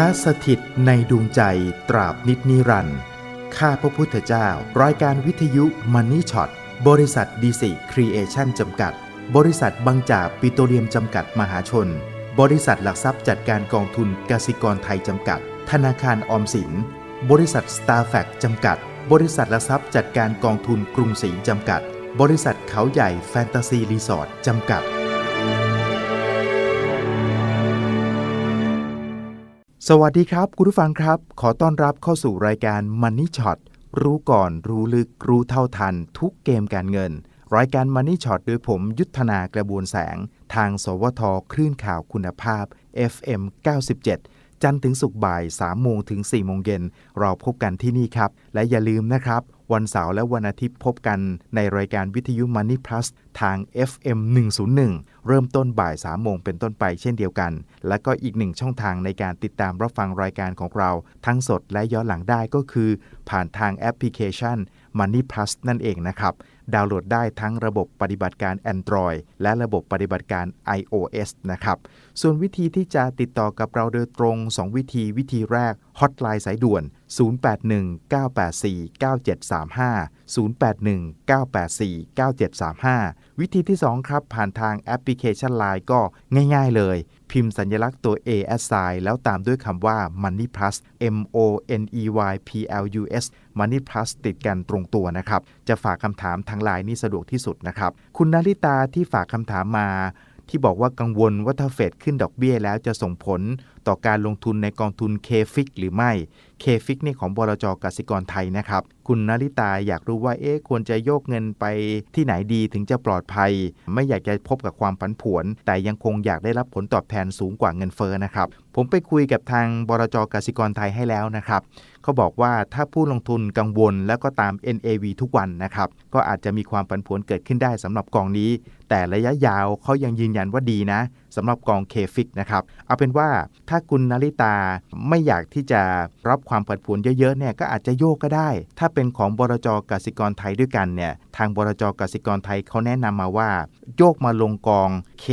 ท้าสถิตในดวงใจตราบนิดนิรันดร์ข้าพระพุทธเจ้า รายการวิทยุมันนี่ช็อตบริษัทดีสิครีเอชั่นจำกัด บริษัทบางจากปิโตรเลียมจำกัดมหาชน บริษัทหลักทรัพย์จัดการกองทุนกสิกรไทยจำกัด ธนาคารออมสิน บริษัทสตาร์แฟกจำกัด บริษัทหลักทรัพย์จัดการกองทุนกรุงศรีจำกัด บริษัทเขาใหญ่แฟนตาซีรีสอร์ทจำกัด สวัสดีครับ คุณผู้ฟังครับ ขอต้อนรับเข้าสู่รายการ Money Shot รู้ก่อนรู้ลึกรู้เท่าทัน ทุกเกมการเงิน รายการ Money Shot โดยผมยุทธนากระบวนแสง ทาง สวทคลื่นข่าวคุณภาพ FM 97 จันทร์ถึงศุกร์บ่าย3โมงถึง4โมงเย็นเราพบกันที่นี่ครับ และอย่าลืมนะครับ วันเสาร์และวันอาทิตย์พบกันในรายการวิทยุ Money Plus ทาง FM 101 เริ่มต้นบ่าย 3 โมงเป็นต้นไปเช่นเดียวกัน และก็อีกหนึ่งช่องทางในการติดตามรับฟังรายการของเรา ทั้งสดและย้อนหลังได้ก็คือ ผ่านทางแอปพลิเคชัน Money Plus นั่นเองนะครับ ดาวน์โหลดได้ทั้งระบบปฏิบัติการ Android และระบบปฏิบัติการ iOS นะครับ ส่วนวิธีที่จะติดต่อกับเราโดยตรง 2 วิธีวิธีแรกฮอตไลน์สายด่วน 081-984-9735 081-984-9735 วิธีที่ 2 ครับ ผ่านทางแอปพลิเคชัน Line ก็ง่ายๆเลย พิมพ์สัญลักษณ์ตัว A S I แล้วตามด้วยคำว่า Money Plus M O N E Y P L U S Money Plus ติดกันตรงตัวนะครับ จะฝากคำถามทางไลน์นี่สะดวกที่สุดนะครับ คุณนาริตาที่ฝากคำถามมา ที่บอกว่ากังวลว่าถ้าเฟดขึ้นดอกเบี้ยแล้วจะส่งผลต่อการลงทุนในกองทุนเคฟิกหรือไม่ เคฟิกนี่ของบลจกสิกรไทยนะครับ คุณนริตาอยากรู้ว่าเอ๊ะควรจะโยกเงินไปที่ไหนดีถึงจะปลอดภัย ไม่อยากจะพบกับความผันผวน แต่ยังคงอยากได้รับผลตอบแทนสูงกว่าเงินเฟ้อนะครับ ผมไปคุยกับทางบลจกสิกรไทยให้แล้วนะครับเขาบอกว่าถ้าผู้ลงทุนกังวลแล้วก็ตาม NAV ทุกวันนะครับก็อาจจะมีความผันผวนเกิดขึ้นได้สำหรับกองนี้ แต่ระยะยาวเขายังยืนยันว่าดีนะ สำหรับกองเคฟิกนะครับ เอาเป็นว่าถ้าคุณนาริตาไม่อยากที่จะรับความผันผวนเยอะๆเนี่ยก็อาจจะโยกก็ได้ ถ้าเป็นของบรจกสิกรไทยด้วยกันเนี่ยทางบรจกสิกรไทยเขาแนะนำมาว่า โยกมาลงกอง K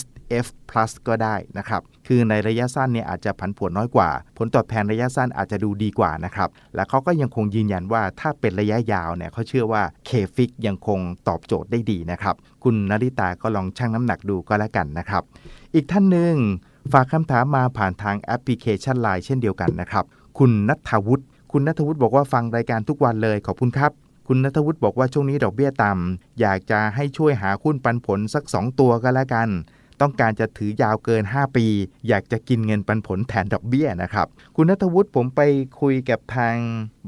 S F plus ก็ได้นะครับ คือในระยะสั้นเนี่ยอาจจะผันผวนน้อยกว่า ผลตอบแทนระยะสั้นอาจจะดูดีกว่านะครับ และเขาก็ยังคงยืนยันว่าถ้าเป็นระยะยาวเนี่ยเขาเชื่อว่า k f i x ยังคงตอบโจทย์ได้ดีนะครับ คุณนริตาก็ลองชั่งน้ำหนักดูก็แล้วกันนะครับ อีกท่านหนึ่งฝากคำถามมาผ่านทางแอปพลิเคชัน Line เช่นเดียวกันนะครับ คุณนัทวุฒิคุณนัทวุฒิบอกว่าฟังรายการทุกวันเลยขอบคุณครับคุณนัทวุฒิบอกว่าช่วงนี้ดอกเบี้ยต่ำอยากจะให้ช่วยหาหุ้นปันผลสัก 2 ตัวก็แล้วกัน ต้องการจะถือยาวเกิน 5 ปี อยากจะกินเงินปันผลแทนดอกเบี้ยนะครับ คุณนัทวุฒิผมไปคุยกับทาง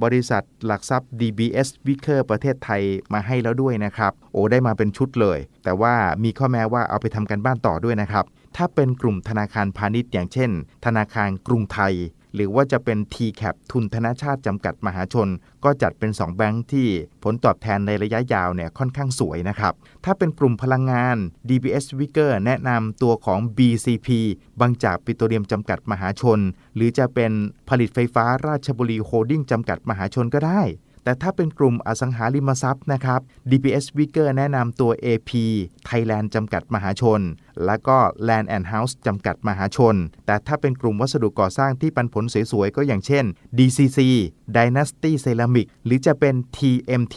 บริษัทหลักทรัพย์ DBS w i c k e r ประเทศไทยมาให้แล้วด้วยนะครับ โอ้ได้มาเป็นชุดเลย แต่ว่ามีข้อแม้ว่าเอาไปทำกันบ้านต่อด้วยนะครับ ถ้าเป็นกลุ่มธนาคารพาณิชย์อย่างเช่น ธนาคารกรุงไทย หรือว่าจะเป็น TCAP ทุนธนาชาติจำกัดมหาชน ก็จัดเป็น 2 แบงค์ที่ผลตอบแทนในระยะยาวเนี่ยค่อนข้างสวยนะครับ ถ้าเป็นกลุ่มพลังงาน DBS w i c k e r แนะนำตัวของ BCP บางจากปิโตรเลียมจำกัดมหาชน หรือจะเป็นผลิตไฟฟ้าราชบุรีโฮลดิ้งจำกัดมหาชนก็ได้ แต่ถ้าเป็นกลุ่มอสังหาริมทรัพย์นะครับ DPS w i c k e r แนะนำตัว AP Thailand จำกัดมหาชน และก็ Land and House จำกัดมหาชน แต่ถ้าเป็นกลุ่มวัสดุก่อสร้างที่ปันผลสวยๆ ก็อย่างเช่น DCC Dynasty Ceramic หรือจะเป็น TMT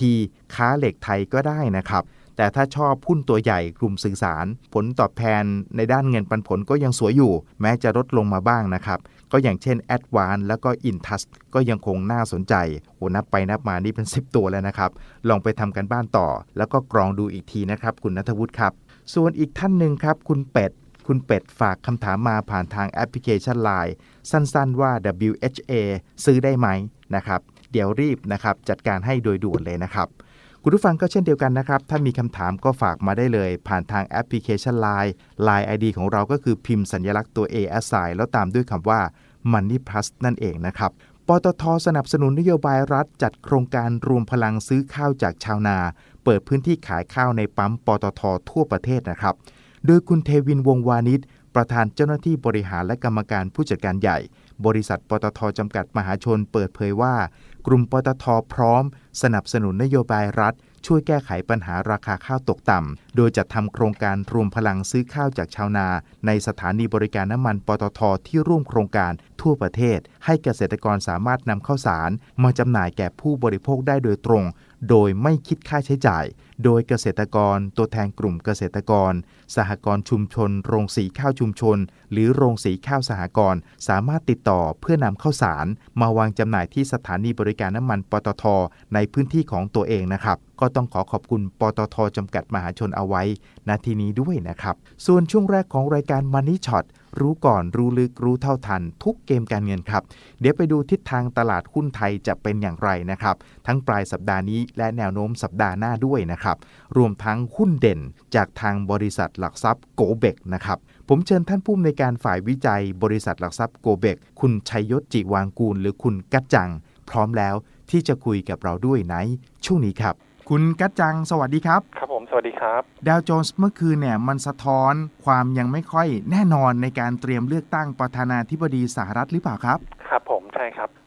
ค้าเหล็กไทยก็ได้นะครับ แต่ถ้าชอบหุ้นตัวใหญ่กลุ่มสื่อสาร ผลตอบแทนในด้านเงินปันผลก็ยังสวยอยู่ แม้จะลดลงมาบ้างนะครับก็อย่างเช่น a d v a n c e แล้วก็ Intus ก็ยังคงน่าสนใจโอ้นับไปนับมานี่เป็น 10 ตัวแล้วนะครับ ลองไปทำกันบ้านต่อ แล้วก็กรองดูอีกทีนะครับ คุณนัทวุฒิครับ ส่วนอีกท่านหนึ่งครับ คุณเป็ด คุณเป็ดฝากคำถามมาผ่านทางแอปพลิเคชัน Line สั้นๆว่า WHA ซื้อได้ไหมนะครับ เดี๋ยวรีบนะครับ จัดการให้โดยด่วนเลยนะครับ คุณผู้ฟังก็เช่นเดียวกันนะครับ ถ้ามีคำถามก็ฝากมาได้เลย ผ่านทางแอปพลิเคชัน Line Line ID ของเราก็คือพิมพ์สัญลักษณ์ตัว A S I แล้วตามด้วยคำว่า Money Plus นั่นเองนะครับปตทสนับสนุนนโยบายรัฐจัดโครงการรวมพลังซื้อข้าวจากชาวนา เปิดพื้นที่ขายข้าวในปั๊มปตททั่วประเทศนะครับ โดยคุณเทวินวงวานิชประธานเจ้าหน้าที่บริหารและกรรมการผู้จัดการใหญ่ บริษัทปตทจำกัดมหาชนเปิดเผยว่า กลุ่มปตทพร้อม สนับสนุนนโยบายรัฐ ช่วยแก้ไขปัญหาราคาข้าวตกต่ำ โดยจัดทำโครงการรวมพลังซื้อข้าวจากชาวนา ในสถานีบริการน้ำมันปตทที่ร่วมโครงการทั่วประเทศ ให้เกษตรกรสามารถนำข้าวสาร มาจำหน่ายแก่ผู้บริโภคได้โดยตรง โดยไม่คิดค่าใช้จ่าย โดยเกษตรกร ตัวแทนกลุ่มเกษตรกร สหกรณ์ชุมชน โรงสีข้าวชุมชน หรือโรงสีข้าวสหกรณ์สามารถติดต่อเพื่อนำข้าวสาร มาวางจำหน่ายที่สถานีบริการน้ำมันปตท ในพื้นที่ของตัวเองนะครับ ก็ต้องขอขอบคุณปตทจำกัดมหาชนเอาไว้ณที่นี้ด้วยนะครับ ส่วนช่วงแรกของรายการ Money Shot รู้ก่อนรู้ลึกรู้เท่าทัน ทุกเกมการเงินครับ เดี๋ยวไปดูทิศทางตลาดหุ้นไทยจะเป็นอย่างไรนะครับ ทั้งปลายสัปดาห์นี้และแนวโน้มสัปดาห์หน้าด้วยนะครับ รวมทั้งหุ้นเด่นจากทางบริษัทหลักทรัพย์โกเบกนะครับผมเชิญท่านผู้อำนวยการฝ่ายวิจัย บริษัทหลักทรัพย์โกเบก คุณชัยยศจิวางกูล หรือคุณกัจจัง พร้อมแล้วที่จะคุยกับเราด้วยในช่วงนี้ครับ คุณกัจจังสวัสดีครับ ครับผมสวัสดีครับ ดาวโจนส์เมื่อคืนเนี่ยมันสะท้อนความยังไม่ค่อยแน่นอนในการเตรียมเลือกตั้งประธานาธิบดีสหรัฐหรือเปล่าครับ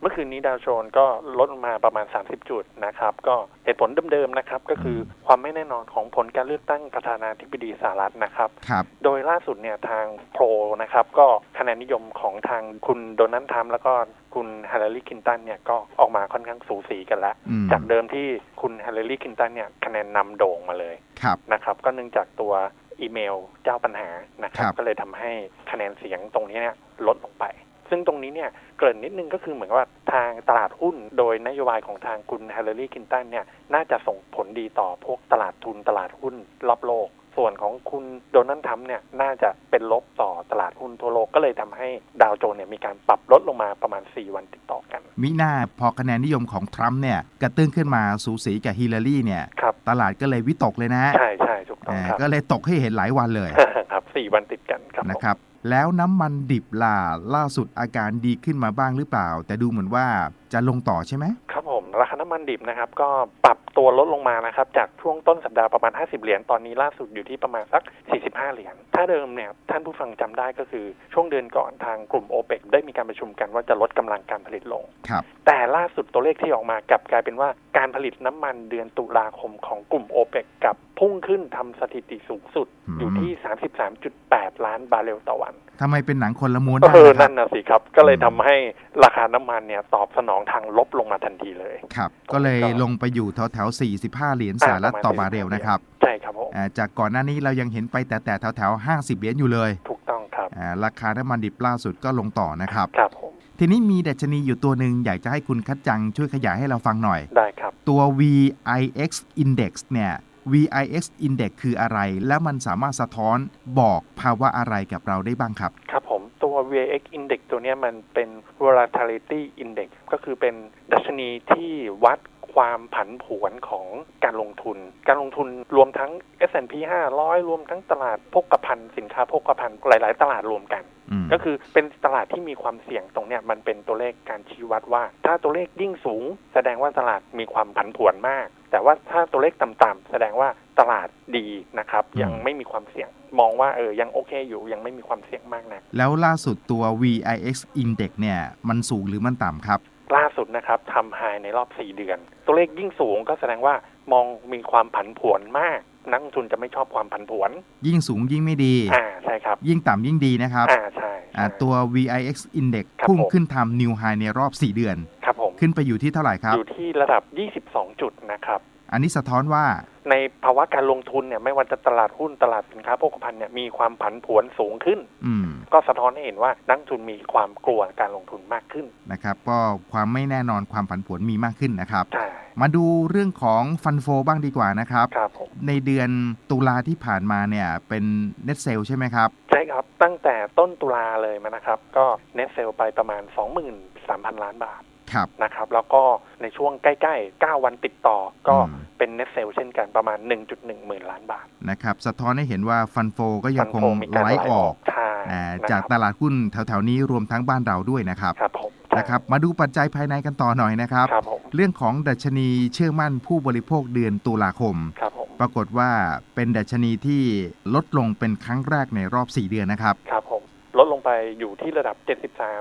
เมื่อคืนนี้ดาวโจนส์ก็ลดลงมาประมาณ 30 จุดนะครับ ก็เหตุผลเดิมๆนะครับ ก็คือความไม่แน่นอนของผลการเลือกตั้งประธานาธิบดีสหรัฐนะครับครับโดยล่าสุดเนี่ยทางโพลนะครับ ก็คะแนนนิยมของทางคุณโดนัลด์ทรัมป์แล้วก็คุณฮิลลารีคลินตันเนี่ยก็ออกมาค่อนข้างสูสีกันแล้วอืมจากเดิมที่คุณฮิลลารีคลินตันเนี่ยคะแนนนำโด่งมาเลยครับนะครับ ก็เนื่องจากตัวอีเมลเจ้าปัญหานะครับครับก็เลยทำให้คะแนนเสียงตรงนี้เนี่ยลดลงไป ซึ่งตรงนี้เนี่ยเกริ่นนิดนึงก็คือเหมือนกับว่าทางตลาดหุ้นโดยนโยบายของทางคุณฮิลลารีคลินตันเนี่ยน่าจะส่งผลดีต่อพวกตลาดทุนตลาดหุ้นรอบโลก ส่วนของคุณโดนัลด์ทรัมป์เนี่ยน่าจะเป็นลบต่อตลาดหุ้นทั่วโลกก็เลยทำให้ดาวโจนส์เนี่ยมีการปรับลดลงมาประมาณ 4 วันติดต่อกัน มิหน้าพอคะแนนนิยมของทรัมป์เนี่ยกระตื้นขึ้นมาสูสีกับฮิลลารีเนี่ยครับตลาดก็เลยวิตกเลยนะ ใช่ใช่ถูกต้องอ่าครับก็เลยตกให้เห็นหลายวันเลยครับสี่วันติดกันครับผมนะครับ แล้วน้ำมันดิบล่ะล่าสุดอาการดีขึ้นมาบ้างหรือเปล่า แต่ดูเหมือนว่า จะลงต่อใช่ไหมครับผม ราคาน้ำมันดิบนะครับ ก็ปรับตัวลดลงมานะครับ จากช่วงต้นสัปดาห์ประมาณ 50 เหรียญตอนนี้ล่าสุดอยู่ที่ประมาณสัก 45 เหรียญถ้าเดิมเนี่ยท่านผู้ฟังจำได้ก็คือช่วงเดือนก่อนทางกลุ่มโอเปกได้มีการประชุมกันว่าจะลดกำลังการผลิตลงครับแต่ล่าสุดตัวเลขที่ออกมากลับกลายเป็นว่าการผลิตน้ำมันเดือนตุลาคมของกลุ่มโอเปกกลับพุ่งขึ้นทำสถิติสูงสุดอืมอยู่ที่ 33.8 ล้านบาร์เรลต่อวันทำไมเป็นหนังคนละม้วนเอได้อนะครันั่บนนะสิครับ ก็เลยอืมทำให้ราคาน้ำมันเนี่ยตอบสนองทางลบลงมาทันทีเลยครับ ก็เลยลงไปอยู่แถวแถวๆ45 เหรียญสหรัฐต่อบาร์เรลนะครับ ใช่ครับผมอ่าจากก่อนหน้านี้เรายังเห็นไปแต่แต่แถวแถวๆ50 เหรียญอยู่เลย ถูกต้องครับอ่าราคาน้ำมันดิบล่าสุดก็ลงต่อนะครับครับผมทีนี้มีดัชนีอยู่ตัวหนึ่งอยากจะให้คุณคัดจังช่วยขยายให้เราฟังหน่อยได้ครับตัว VIX Index เนี่ย VIX Index คืออะไร แล้วมันสามารถสะท้อนบอกภาวะอะไรกับเราได้บ้างครับ ครับผมตัว VIX Index ตัวนี้มันเป็น volatility index ก็คือเป็นดัชนีที่วัด ความผันผวนของการลงทุน การลงทุนรวมทั้ง S&P 500 รวมทั้งตลาดพกพันสินค้าพกพันหลาย ๆ ตลาดรวมกันอืมก็คือเป็นตลาดที่มีความเสี่ยงตรงเนี้ยมันเป็นตัวเลขการชี้วัดว่า ถ้าตัวเลขยิ่งสูง แสดงว่าตลาดมีความผันผวนมาก แต่ว่าถ้าตัวเลขต่ำๆแสดงว่าตลาดดีนะครับอืมยังไม่มีความเสี่ยงมองว่าเออยังโอเคอยู่ยังไม่มีความเสี่ยงมากนะแล้วล่าสุดตัว VIX Index เนี่ย มันสูงหรือมันต่ำครับ ล่าสุดนะครับทำไฮในรอบ 4 เดือน ตัวเลขยิ่งสูงก็แสดงว่ามองมีความผันผวนมาก นักลงทุนจะไม่ชอบความผันผวน ยิ่งสูงยิ่งไม่ดี อ่าใช่ครับ ยิ่งต่ำยิ่งดีนะครับ อ่าใช่อ่าใช่ตัว VIX Index ครับพุ่งผมขึ้นทำ New High ในรอบ 4 เดือน ครับผม ขึ้นไปอยู่ที่เท่าไหร่ครับ อยู่ที่ระดับ 22 จุดนะครับ อันนี้สะท้อนว่า ในภาวะการลงทุนเนี่ยไม่ว่าจะตลาดหุ้นตลาดสินค้าโภคภัณฑ์เนี่ยมีความผันผวนสูงขึ้นอืมก็สะท้อนให้เห็นว่านักลงทุนมีความกลัวการลงทุนมากขึ้นนะครับ ก็ความไม่แน่นอนความผันผวนมีมากขึ้นนะครับใช่มาดูเรื่องของฟันโฟบ้างดีกว่านะครับครับผมในเดือนตุลาที่ผ่านมาเนี่ยเป็น net sale ใช่ไหมครับ ใช่ครับตั้งแต่ต้นตุลาเลยมานะครับ ก็เน็ตเซลไปประมาณ 23,000 ล้านบาทครับนะครับแล้วก็ในช่วงใกล้ๆ 9 วันติดต่อก็อืม เป็นเน็ตเซลเช่นกันประมาณ 1.1 หมื่นล้านบาทนะครับสะท้อนให้เห็นว่าฟันโฟก็ยังคงฟันโฟมีการไหลออกใช่อ่านะครับจากตลาดหุ้นแถวๆนี้รวมทั้งบ้านเราด้วยนะครับครับผมนะครับมาดูปัจจัยภายในกันต่อหน่อยนะครับครับผมเรื่องของดัชนีเชื่อมั่นผู้บริโภคเดือนตุลาคมครับผมปรากฏว่าเป็นดัชนีที่ลดลงเป็นครั้งแรกในรอบ 4 เดือนนะครับครับผมลดลงไปอยู่ที่ระดับ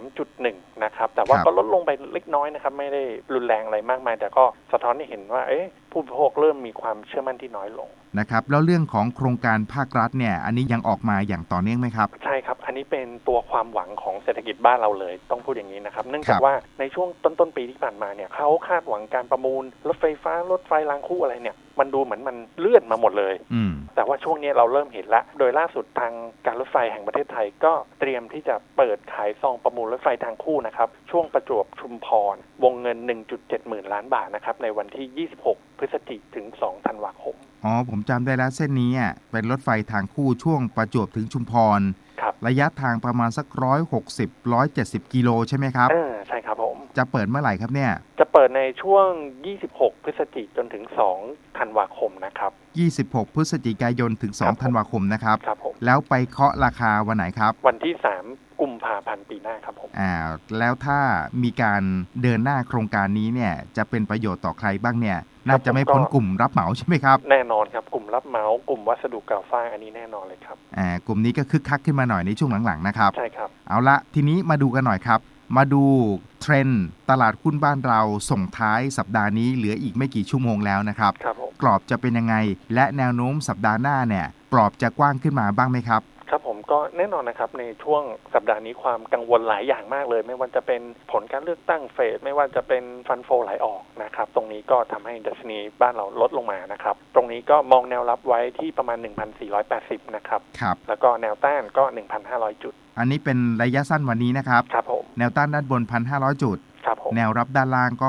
73.1 นะครับ แต่ว่าครับก็ลดลงไปเล็กน้อยนะครับ ไม่ได้รุนแรงอะไรมากมาย แต่ก็สะท้อนให้เห็นว่า เอ๊ะผู้บริโภคเริ่มมีความเชื่อมั่นที่น้อยลงนะครับแล้วเรื่องของโครงการภาครัฐเนี่ยอันนี้ยังออกมาอย่างต่อเนื่องไหมครับ ใช่ครับ อันนี้เป็นตัวความหวังของเศรษฐกิจบ้านเราเลย ต้องพูดอย่างนี้นะครับ เนื่องจาคกรับว่าในช่วงต้นต้นๆปีที่ผ่านมาเนี่ยเขาคาดหวังการประมูล รถไฟฟ้ารถไฟรางคู่อะไรเนี่ย มันดูเหมือนมันเลื่อนมาหมดเลยอืมแต่ว่าช่วงนี้เราเริ่มเห็นแล้วโดยล่าสุดทางการรถไฟแห่งประเทศไทยก็เตรียมที่จะเปิดขายซองประมูลรถไฟทางคู่นะครับช่วงประจวบชุมพรวงเงิน 1.7หมื่นล้านบาทนะครับในวันที่ 26พฤศจิกถึง 2 ธันวาคม อ๋อ ผมจำได้แล้วเส้นนี้อะเป็นรถไฟทางคู่ช่วงประจวบถึงชุมพร ครับ ระยะทางประมาณสักร้อยหกสิบร้อยเจ็ดสิบกิโลใช่ไหมครับ เออใช่ครับผม จะเปิดเมื่อไหร่ครับเนี่ยจะเปิดในช่วง 26 พฤศจิกจนถึง 2 ธันวาคมนะครับ26พฤศจิกายนถึงครับผม2ธันวาคมนะครับ ครับผม แล้วไปเคาะราคาวันไหนครับ วันที่3กุมภาพันธ์ปีหน้าครับผมอ่าแล้วถ้ามีการเดินหน้าโครงการนี้เนี่ยจะเป็นประโยชน์ต่อใครบ้างเนี่ยน่าจะไม่พ้นกลุ่มรับเหมาใช่ไหมครับ แน่นอนครับกลุ่มรับเหมากลุ่มวัสดุก่อสร้างอันนี้แน่นอนเลยครับอ่ากลุ่มนี้ก็คึกคักขึ้นมาหน่อยในช่วงหลังๆนะครับใช่ครับเอาละทีนี้มาดูกันหน่อยครับ มาดูเทรนด์ตลาดหุ้นบ้านเราส่งท้ายสัปดาห์นี้เหลืออีกไม่กี่ชั่วโมงแล้วนะครับครับผมกรอบจะเป็นยังไง และแนวโน้มสัปดาห์หน้าเนี่ยกรอบจะกว้างขึ้นมาบ้างไหมครับ ครับผมก็แน่นอนนะครับในช่วงสัปดาห์นี้ความกังวลหลายอย่างมากเลย ไม่ว่าจะเป็นผลการเลือกตั้งเฟดไม่ว่าจะเป็นฟันโฟไหลออกนะครับ ตรงนี้ก็ทำให้ดัชนีบ้านเราลดลงมานะครับ ตรงนี้ก็มองแนวรับไว้ที่ประมาณ 1,480 นะครับครับแล้วก็แนวต้านก็ 1,500 จุด อันนี้เป็นระยะสั้นวันนี้นะครับครับผมแนวต้านด้านบน 1,500 จุดครับผมแนวรับด้านล่างก็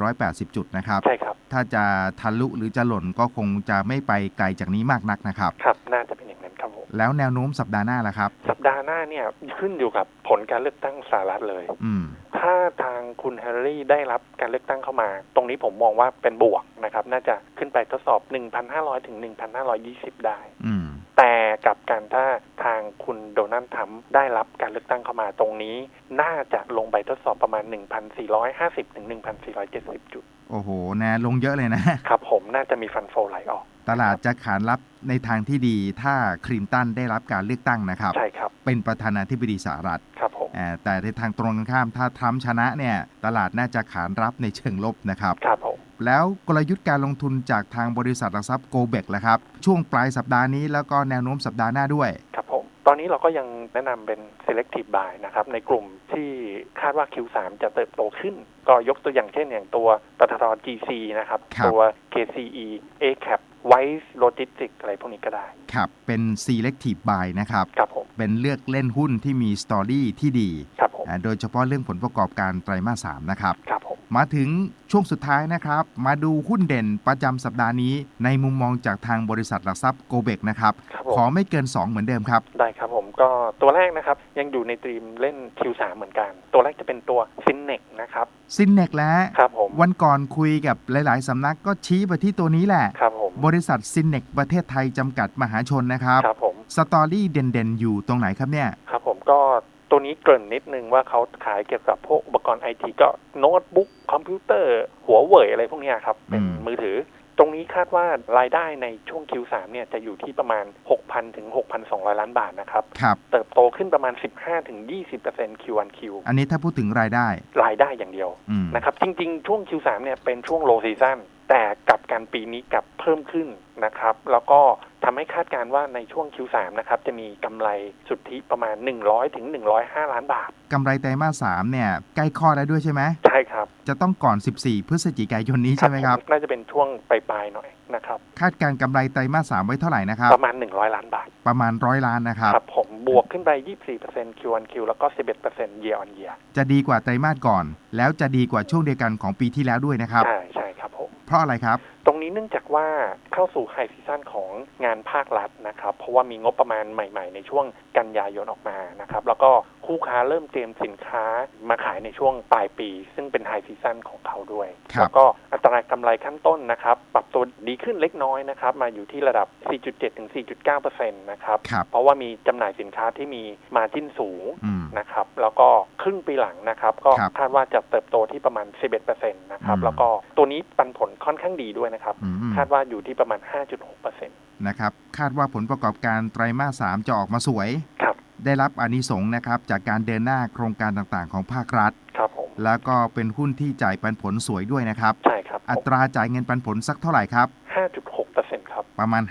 1,480 จุดนะครับใช่ครับถ้าจะทะลุหรือจะหล่นก็คงจะไม่ไปไกลจากนี้มากนักนะครับครับน่าจะเป็น แล้วแนวโน้มสัปดาห์หน้าล่ะครับ สัปดาห์หน้าเนี่ยขึ้นอยู่กับผลการเลือกตั้งสหรัฐเลย อืมถ้าทางคุณแฮร์รี่ได้รับการเลือกตั้งเข้ามา ตรงนี้ผมมองว่าเป็นบวกนะครับ น่าจะขึ้นไปทดสอบ 1,500 ถึง 1,520 ได้อืมแต่กลับการถ้าทางคุณโดนัลด์ทรัมป์ได้รับการเลือกตั้งเข้ามาตรงนี้ น่าจะลงไปทดสอบประมาณ 1,450 ถึง 1,470 จุด โอ้โหแนลงเยอะเลยนะ ครับผมน่าจะมีฟันโฟไหลออก ตลาดจะขานรับในทางที่ดีถ้าคลินตันได้รับการเลือกตั้งนะครับ ใช่ครับ เป็นประธานาธิบดีสหรัฐครับผมอ่าแต่ในทางตรงกันข้ามถ้าทรัมป์ชนะเนี่ย ตลาดน่าจะขานรับในเชิงลบนะครับ ครับผมแล้วกลยุทธ์การลงทุนจากทางบริษัทหลักทรัพย์โกเบกละครับ ช่วงปลายสัปดาห์นี้แล้วก็แนวโน้มสัปดาห์หน้าด้วย ครับผม ตอนนี้เราก็ยังแนะนำเป็น selective buy นะครับในกลุ่มที่ คาดว่า Q3 จะเติบโตขึ้น ก็ยกตัวอย่างเช่นอย่างตัวปตท GC นะครับครับตัว KCE ACAP Wise Logistics อะไรพวกนี้ก็ได้ ครับ เป็น selective buy นะครับ ครับผม เป็นเลือกเล่นหุ้นที่มีสตอรี่ที่ดี ครับผมอ่าโดยเฉพาะเรื่องผลประกอบการไตรมาส3นะครับ ครับผม มาถึงช่วงสุดท้ายนะครับ มาดูหุ้นเด่นประจำสัปดาห์นี้ ในมุมมองจากทางบริษัทหลักทรัพย์โกเบกนะครับ ครับขผอมไม่เกิน 2 เหมือนเดิมครับ ได้ครับผมก็ตัวแรกนะครับ ยังอยู่ในตรีมเล่น Q3 เหมือนกัน ตัวแรกจะเป็นตัว Finex นะครับ ซินเนกแล้วครับผม วันก่อนคุยกับหลาย ๆ สำนักก็ชี้ไปที่ตัวนี้แหละ ครับผม บริษัทซินเนกประเทศไทยจำกัดมหาชนนะครับ ครับผม สตอรี่เด่น ๆ อยู่ตรงไหนครับเนี่ย ครับผมก็ ตัวนี้เกริ่นนิดนึงว่าเขาขายเกี่ยวกับพวกอุปกรณ์ไอทีก็โน้ตบุ๊กคอมพิวเตอร์ หัวเว่ยอะไรพวกเนี้ยครับ เป็นอืมมือถือ ตรงนี้คาดว่ารายได้ในช่วง Q3 เนี่ยจะอยู่ที่ประมาณ 6,000 ถึง 6,200 ล้านบาทนะครับครับ เติบโตขึ้นประมาณ 15 ถึง 20% Q1Q อันนี้ถ้าพูดถึงรายได้ รายได้อย่างเดียวอืมนะครับ จริง ๆ ช่วง Q3 เนี่ยเป็นช่วง low season แต่กลับการปีนี้กลับเพิ่มขึ้นนะครับ แล้วก็ทำให้คาดการณ์ว่าในช่วง Q3 นะครับ จะมีกำไรสุทธิประมาณ 100ถึง105 ล้านบาทกำไรไตรมาส3เนี่ย ใกล้ข้อแล้วด้วยใช่ไหมใช่ครับ จะต้องก่อน 14 พฤศจิกายนนี้ใช่ไหมครับผน่าจะเป็นช่วงปลายๆหน่อยนะครับ คาดการณ์กำไรไตรมาส3ไว้เท่าไหร่นะครับ ประมาณ 100 ล้านบาท ประมาณร้อยล้านนะครับครับผมบวกขึ้นไป 24% Q1Q แล้วก็ 11% year on year จะดีกว่าไตรมาสก่อน แล้วจะดีกว่าช่วงเดียวกันของปีที่แล้วด้วยนะครับใช่ใช่ครับผม เพราะอะไรครับตรงนี้เนื่องจากว่าเข้าสู่ไฮซีซั่นของงานภาครัฐนะครับ เพราะว่ามีงบประมาณใหม่ ๆ ในช่วงกันยายนออกมานะครับ แล้วก็คู่ค้าเริ่มเตรียมสินค้ามาขายในช่วงปลายปี ซึ่งเป็นไฮซีซั่นของเขาด้วยครับแล้วก็อัตรากำไรขั้นต้นนะครับ ปรับตัวดีขึ้นเล็กน้อยนะครับ มาอยู่ที่ระดับ 4.7 ถึง 4.9%นะครับครับเพราะว่ามีจำหน่ายสินค้าที่มีมาจิ้นสูงอืมนะครับ แล้วก็ครึ่งปีหลังนะครับ ก็ครับคาดว่าจะเติบโตที่ประมาณ 11%นะครับอืมแล้วก็ตัวนี้ปันผลค่อนข้างดีด้วยนะครับอืมคาดว่าอยู่ที่ประมาณ 5.6%นะครับ คาดว่าผลประกอบการไตรมาส3จะออกมาสวยครับได้รับอานิสงส์นะครับจากการเดินหน้าโครงการต่างๆ ของภาครัฐครับผมแล้วก็เป็นหุ้นที่จ่ายปันผลสวยด้วยนะครับ ใช่ครับ อัตราจ่ายเงินปันผลสักเท่าไหร่ครับ 5.6%ครับ ประมาณ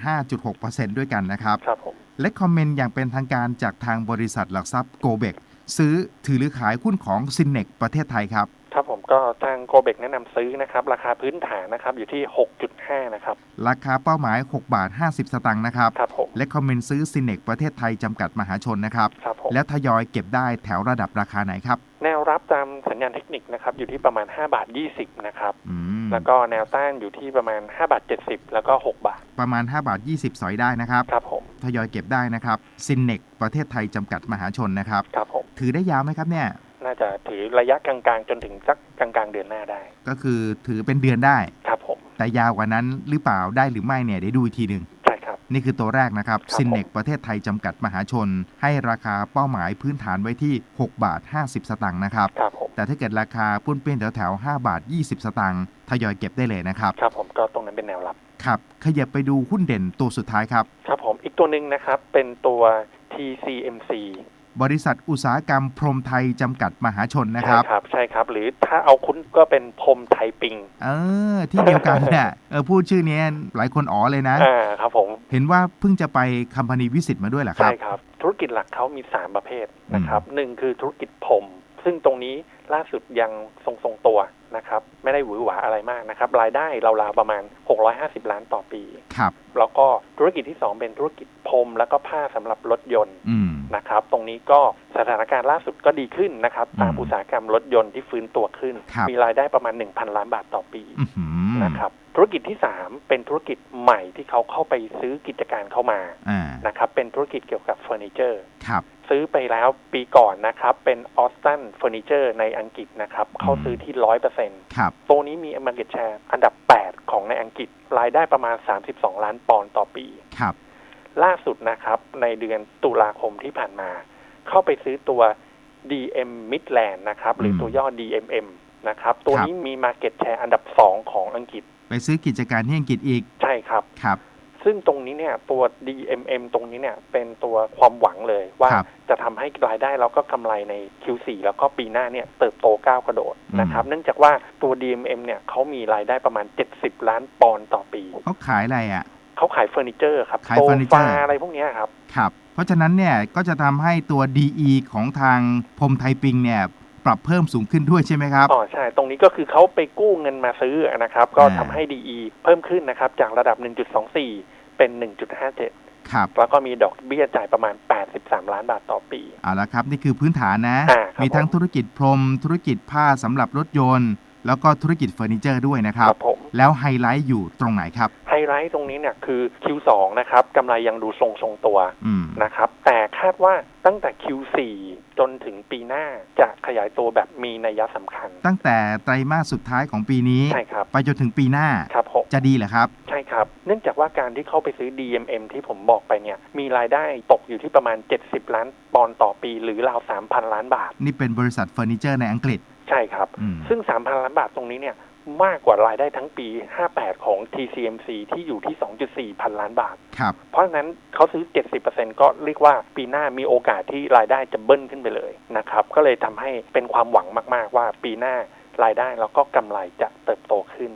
5.6%ด้วยกันนะครับ ครับผม และคอมเมนต์อย่างเป็นทางการจากทางบริษัทหลักทรัพย์โกเบกซื้อถือหรือขายหุ้นของซินเนกประเทศไทยครับ ครับผมก็ทางโก เบกแนะนำซื้อนะครับ ราคาพื้นฐานนะครับอยู่ที่ 6.5 นะครับ ราคาเป้าหมาย 6 บาท 50 สตางค์นะครับครับผมและคอมเมนต์ซื้อซินเนกประเทศไทยจำกัดมหาชนนะครับครับผมแล้วทยอยเก็บได้แถวระดับราคาไหนครับ แนวรับตามสัญญาณเทคนิคนะครับอยู่ที่ประมาณ 5 บาท 20 นะครับอืมแล้วก็แนวต้านอยู่ที่ประมาณ 5 บาท 70 แล้วก็ 6 บาท ประมาณ 5 บาท 20 สอยได้นะครับครับผมทยอยเก็บได้นะครับซินเนกประเทศไทยจำกัดมหาชนนะครับครับผมถือได้ยาวไหมครับเนี่ย น่าจะถือระยะกลางๆ จนถึงสักกลางๆเดือนหน้าได้ ก็คือถือเป็นเดือนได้ ครับผม แต่ยาวกว่านั้นหรือเปล่าได้หรือไม่เนี่ยเดี๋ยวดูอีกทีหนึ่งใช่ครับ นี่คือตัวแรกนะครับครับซินเนกผม ประเทศไทยจำกัดมหาชน ให้ราคาเป้าหมายพื้นฐานไว้ที่ 6 บาท 50 สตางค์นะครับ ครับผม แต่ถ้าเกิดราคาปุ้นเปี้ยนแถวแถวๆ5บาท 20 สตางค์ทยอยเก็บได้เลยนะครับ ครับผมก็ตรงนั้นเป็นแนวรับ ครับขยับไปดูหุ้นเด่นตัวสุดท้ายครับ ครับผมอีกตัวหนึ่งนะครับ เป็นตัว TCMC บริษัทอุตสาหกรรมพรหมไทยจำกัดมหาชนนะคใช่รับครับ ใช่ครับ หรือถ้าเอาคุ้นก็เป็นพรมไทยปิง เออ ที่เดียวกันเนี่ยเออพูดชื่อนี้หลายคนอ๋อเลยนะอ่าครับผม เห็นว่าเพิ่งจะไปคัมพานีวิสิตมาด้วยเหรอคใช่รับครับ ธุรกิจหลักเขามี 3 ประเภทนะครับหนึ่งคือธุรกิจผมซึ่งตรงนี้ล่าสุดยังทรงทรงๆตัวนะครับ ไม่ได้หวือหวาอะไรมากนะครับ รายได้ราวๆประมาณ 650 ล้านต่อปีครับแล้วก็ธุรกิจที่ 2 เป็นธุรกิจพรมแล้วก็ผ้าสำหรับรถยนต์อืมนะครับ ตรงนี้ก็สถานการณ์ล่าสุดก็ดีขึ้นนะครับ ตามอืมอุตสาหกรรมรถยนต์ที่ฟื้นตัวขึ้นครับมีรายได้ประมาณ 1,000 ล้านบาทต่อปีอื้อหือนะครับธุรกิจที่ 3 เป็นธุรกิจใหม่ที่เขาเข้าไปซื้อกิจการเข้ามาอ่านะครับเป็นธุรกิจเกี่ยวกับเฟอร์นิเจอร์ครับซื้อไปแล้วปีก่อนนะครับ เป็นออสตันเฟอร์นิเจอร์ในอังกฤษนะครับ เขาซื้อที่ร้อยเปอร์เซ็นต์ครับตัวนี้มี Market Share อันดับ 8 ของในอังกฤษ รายได้ประมาณ 32 ล้านปอนด์ต่อปีครับ ล่าสุดนะครับในเดือนตุลาคมที่ผ่านมา เข้าไปซื้อตัว DM Midland นะครับ หรือตัวย่อ DMM นะครับ ตัวนี้มี Market Share อันดับ2ของอังกฤษ ไปซื้อกิจการที่อังกฤษอีก ใช่ครับ ครับ ซึ่งตรงนี้เนี่ยตัว DMM ตรงนี้เนี่ยเป็นตัวความหวังเลยว่าครับจะทำให้รายได้แล้วก็กำไรใน Q4 แล้วก็ปีหน้าเนี่ยเติบโตก้าวกระโดดอืมนะครับ เนื่องจากว่าตัว DMM เนี่ยเขามีรายได้ประมาณ 70 ล้านปอนด์ต่อปีเขาขายอะไรอะเขาขายเฟอร์นิเจอร์ครับขายโซเฟอร์นิเจอฟาร์อะไรพวกเนี้ยครับครับ เพราะฉะนั้นเนี่ยก็จะทำให้ตัว DE ของทางพรมไทยปิงเนี่ย ปรับเพิ่มสูงขึ้นด้วยใช่ไหมครับ อ๋อใช่ ตรงนี้ก็คือเขาไปกู้เงินมาซื้อนะครับ ก็อ่าทำให้ DE เพิ่มขึ้นนะครับ จากระดับ 1.24 เป็น 1.57 ครับ แล้วก็มีดอกเบี้ยจ่ายประมาณ 83 ล้านบาทต่อปีเอาละครับ นี่คือพื้นฐานนะอ่าครับมีทั้งผมธุรกิจพรม ธุรกิจผ้าสำหรับรถยนต์ แล้วก็ธุรกิจเฟอร์นิเจอร์ด้วยนะครับผม แล้วไฮไลท์อยู่ตรงไหนครับ ไฮไลท์ตรงนี้เนี่ยคือ Q2 นะครับกำไรยังดูทรงทรงๆตัวอืม นะครับ แต่คาดว่าตั้งแต่ Q4 จนถึงปีหน้าจะขยายตัวแบบมีนัยสำคัญ ตั้งแต่ไตรมาสสุดท้ายของปีนี้ ใช่ครับ ไปจนถึงปีหน้า ครับผม จะดีเหรอครับ ใช่ครับ เนื่องจากว่าการที่เข้าไปซื้อ DMM ที่ผมบอกไปเนี่ย มีรายได้ตกอยู่ที่ประมาณ 70 ล้านปอนด์ต่อปี หรือราว 3,000 ล้านบาท นี่เป็นบริษัทเฟอร์นิเจอร์ในอังกฤษ ใช่ครับอืมซึ่ง 3,000 ล้านบาทตรงนี้เนี่ยมากกว่ารายได้ทั้งปี 58 ของ TCMC ที่อยู่ที่ 2.4 พันล้านบาท ครับ เพราะฉะนั้นเขาซื้อ 70%ก็เรียกว่าปีหน้ามีโอกาสที่รายได้จะเบิ้ลขึ้นไปเลยนะครับ ก็เลยทำให้เป็นความหวังมาก ๆ ว่าปีหน้ารายได้แล้วก็กำไรจะเติบโตขึ้น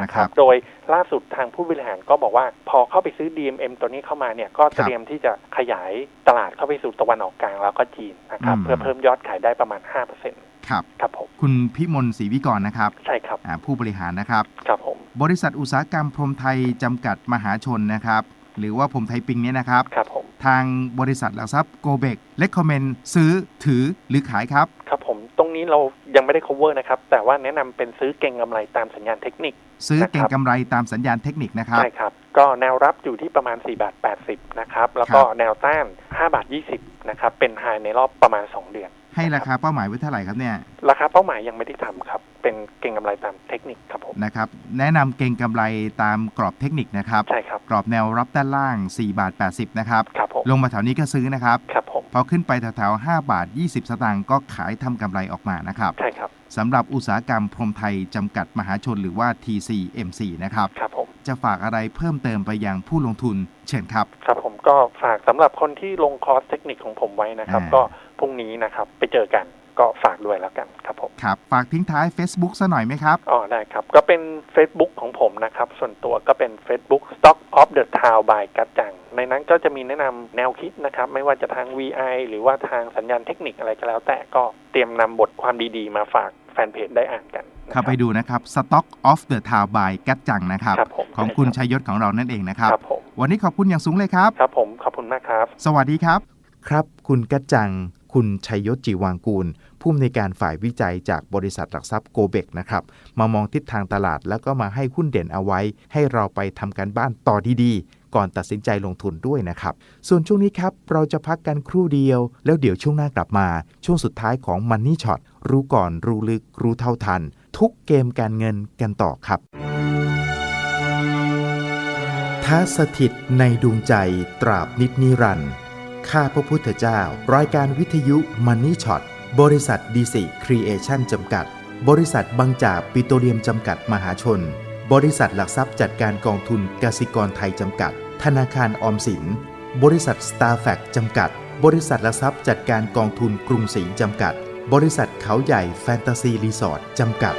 นะครันะครับบโดยล่าสุดทางผู้บริหารก็บอกว่าพอเข้าไปซื้อ DMM ตัวนี้เข้ามาเนี่ยก็เตรียมที่จะขยายตลาดเข้าไปสู่ตะวันออกกลางแล้วก็จีนนะครับอืมเพื่อเพิ่มยอดขายได้ประมาณ 5% ครับ ครับผม คุณพิมลศรีวิกรนะครับ ใช่ครับอ่าผู้บริหารนะครับ ครับผม บริษัทอุตสาหกรรมพรหมไทยจำกัดมหาชนนะครับ หรือว่าพรหมไทยปิงเนี่ยนะครับ ครับผม ทางบริษัทหลักทรัพย์โกเบกเลคคอมเมนซื้อถือหรือขายครับ ครับผมตรง นี้เรายังไม่ได้ cover นะครับ แต่ว่าแนะนำเป็นซื้อเก่งกำไรตามสัญญาณเทคนิค ซื้อเก่งนะครับกำไรตามสัญญาณเทคนิคนะครับใช่ครับ ก็แนวรับอยู่ที่ประมาณ4บาท80นะครับแล้วก็แนวต้าน5บาท20นะครับเป็นไฮในรอบประมาณ 2 เดือน ให้ราคาเป้าหมายไว้เท่าไหร่ครับเนี่ยราคาเป้าหมายยังไม่ได้ทำครับ เป็นเก่งกำไรตามเทคนิคครับผมนะครับแนะนำเก่งกำไรตามกรอบเทคนิคนะครับใช่ครับกรอบแนวรับด้านล่าง4บาท80นะครับครับผมลงมาแถวนี้ก็ซื้อนะครับครับผมพอขึ้นไปแถวๆ5บาท 20 สตางค์ก็ขายทำกำไรออกมานะครับใช่ครับสำหรับอุตสาหกรรมพรหมไทยจำกัดมหาชนหรือว่า TCMC นะครับครับผมจะฝากอะไรเพิ่มเติมไปยังผู้ลงทุนเชิญครับ ครับผมก็ฝากสำหรับคนที่ลงคอร์สเทคนิคของผมไว้นะครับ อ่า ก็พรุ่งนี้นะครับไปเจอกัน ก็ฝากด้วยแล้วกันครับผมครับ ฝากทิ้งท้าย Facebook ซะหน่อยไหมครับอ๋อได้ครับ ก็เป็น Facebook ของผมนะครับ ส่วนตัวก็เป็น Facebook Stock of the Town by กัจจัง ในนั้นก็จะมีแนะนำแนวคิดนะครับ ไม่ว่าจะทาง VI หรือว่าทางสัญญาณเทคนิคอะไรก็แล้ว แต่ก็เตรียมนำบทความดีๆ มาฝากแฟนเพจได้อ่านกันนะคเข้ารับไปดูนะครับ Stock of the Town by กัจจังนะครับครับผมของคุณใช่ชัยยศของเรานั่นเองนะครับครับผมวันนี้ขอบคุณอย่างสูงเลยครับ ครับผม ขอบคุณมากครับ สวัสดีครับ ครับ คุณกัจจัง คุณชัยยศจีวางกูล ผู้อำนวยการฝ่ายวิจัยจากบริษัทหลักทรัพย์โกเบกนะครับ มามองทิศทางตลาดแล้วก็มาให้หุ้นเด่นเอาไว้ ให้เราไปทำการบ้านต่อดีๆ ก่อนตัดสินใจลงทุนด้วยนะครับ ส่วนช่วงนี้ครับ เราจะพักกันครู่เดียว แล้วเดี๋ยวช่วงหน้ากลับมา ช่วงสุดท้ายของ Money Shot รู้ก่อนรู้ลึกรู้เท่าทัน ทุกเกมการเงินกันต่อครับท้าสถิตในดวงใจตราบนิดนิรันดร์ข้าพระพุทธเจ้า รายการวิทยุมันนี่ช็อต บริษัทดีสิครีเอชั่นจำกัด บริษัทบางจากปิโตรเลียมจำกัดมหาชน บริษัทหลักทรัพย์จัดการกองทุนกสิกรไทยจำกัด ธนาคารออมสิน บริษัทสตาร์แฟกจำกัด บริษัทหลักทรัพย์จัดการกองทุนกรุงศรีจำกัด บริษัทเขาใหญ่แฟนตาซีรีสอร์ทจำกัด